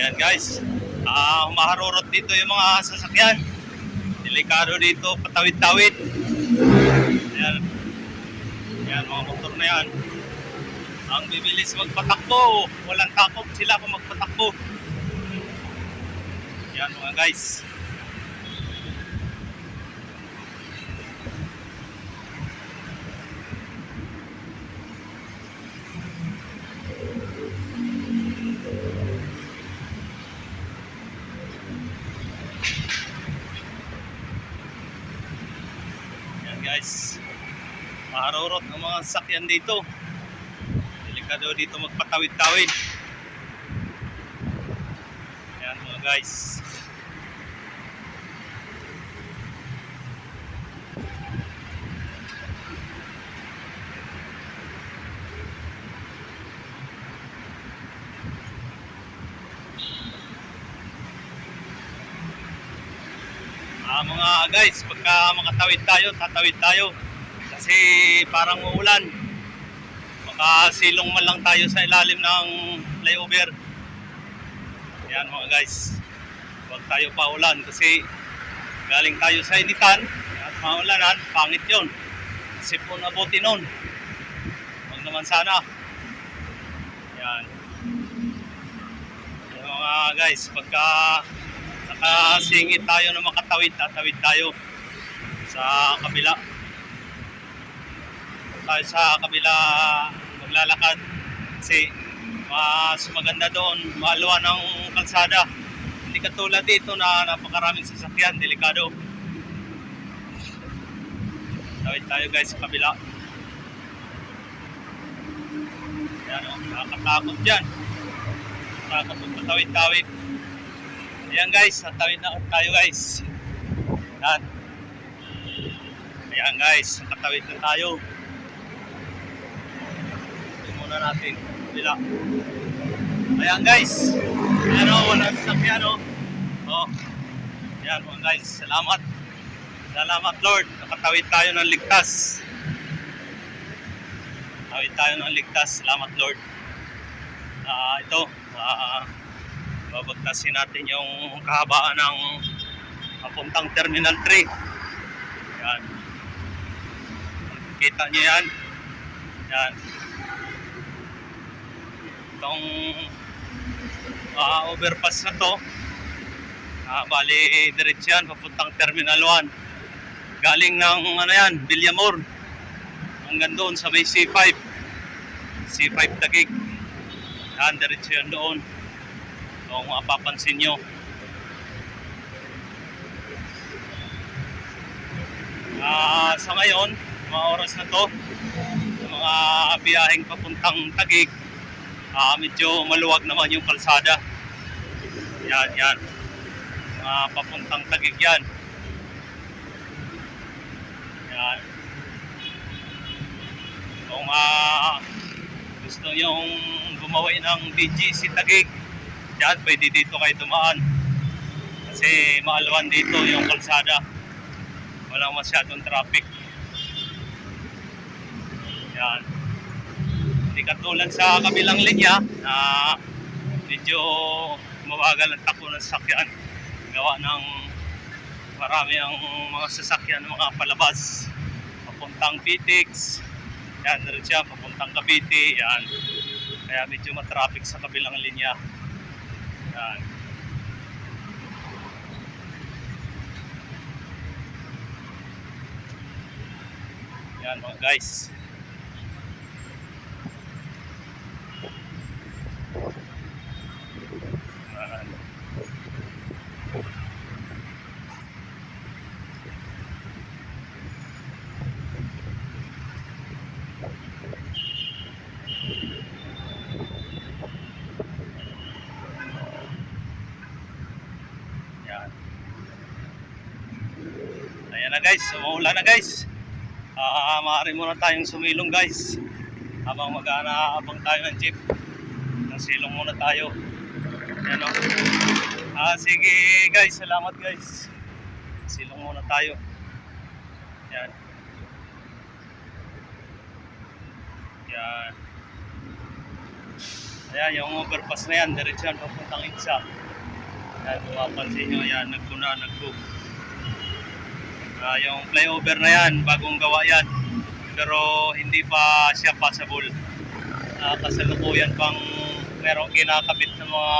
Yan guys. Ah, humaharurot dito yung mga sasakyan. Delikado dito, patawid-tawid. Yan. Yan, mga motor na yan. Ang bibilis magpatakbo. Walang takot sila kung magpatakbo. Yan mga guys. Yan guys. Maharurot ng mga sakyan dito. Delikado dito magpatawid-tawid. Yan mga guys. Ah, mga guys, pagka makatawid tayo, tatawid tayo. Kasi parang uulan. Makasilong man lang tayo sa ilalim ng flyover. Yan mga guys. Huwag tayo paulan kasi galing tayo sa initan at maulanan, pangit yun. Sipon abuti nun. Huwag naman sana. Yan. Yan mga guys, pagka nakasingit tayo na makatawid, tatawid tayo sa kabila. Tayo sa kabila maglalakad kasi mas maganda doon, maluwa ng kalsada. Hindi katulad dito na napakaraming sasakyan, delikado. Tawid tayo guys sa kabila. Yan o, nakakatakot dyan. Takot magpatawid-tawid. Ayan guys, natawid na tayo guys. Yan. Ayan guys, nakatawid na tayo. Ito muna natin. Bila. Ayan guys. Ayan o, walang sasakyan o. Oh. Ayan mga guys, salamat. Salamat Lord, nakatawid tayo ng ligtas. Tawid tayo ng ligtas. Salamat Lord. Ah, ito, ah, babagtasin natin yung kahabaan ng papuntang Terminal 3. Yan. Kita niyo yan. Yan. Itong ah, overpass na to, ah, bali diretso yan, papuntang Terminal 1. Galing ng ano yan, Villamor. Hanggang doon sa may C5. C5 Tagig. Yan, diretso yan doon. Kung mapapansin nyo. Ah, sa ngayon, mga oras na to, mga biyaheng papuntang Tagig, ah, medyo maluwag naman yung kalsada. Yan, yan. Mga papuntang Tagig yan. Yan. Kung ah, gusto nyong gumawa ng BGC Tagig, yan, pwede dito kayo dumaan. Kasi maalwan dito yung kalsada. Walang masyadong traffic. Yan. Hindi katulad sa kabilang linya na medyo mabagal ang takbo ng sasakyan. Gawa ng marami ang mga sasakyan, mga palabas. Papuntang Pitix. Yan, diretso papuntang Cavite. Yan. Kaya medyo matraffic sa kabilang linya. Yan. Yan mga guys. Yan. Yan. Ayan guys, umuulan na guys. Ah, maaari muna tayong sumilong guys. Habang mag-aabang tayo ng jeep. Nang silong muna tayo. Ayan o. Ah, sige guys, salamat guys. Silong muna tayo. Yan. Yan. Ayan, yung overpass na yan, diretso yan, papuntang Itza. Ayan, kung mapansin nyo, ayan, nagkuna, nagkuk. Ah, yung flyover na yan, bagong gawa yan. Pero hindi pa siya passable. Ah, kasalukuyan pang merong kinakabit ng mga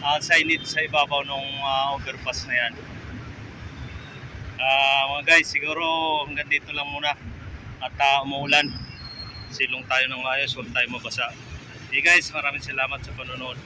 ah, signage sa ibabaw ng ah, overpass na yan. Ah, mga guys, siguro hanggang dito lang muna. At ah, umuulan. Silong tayo ng ayos, huwag tayo mabasa. Hey guys, maraming salamat sa panonood.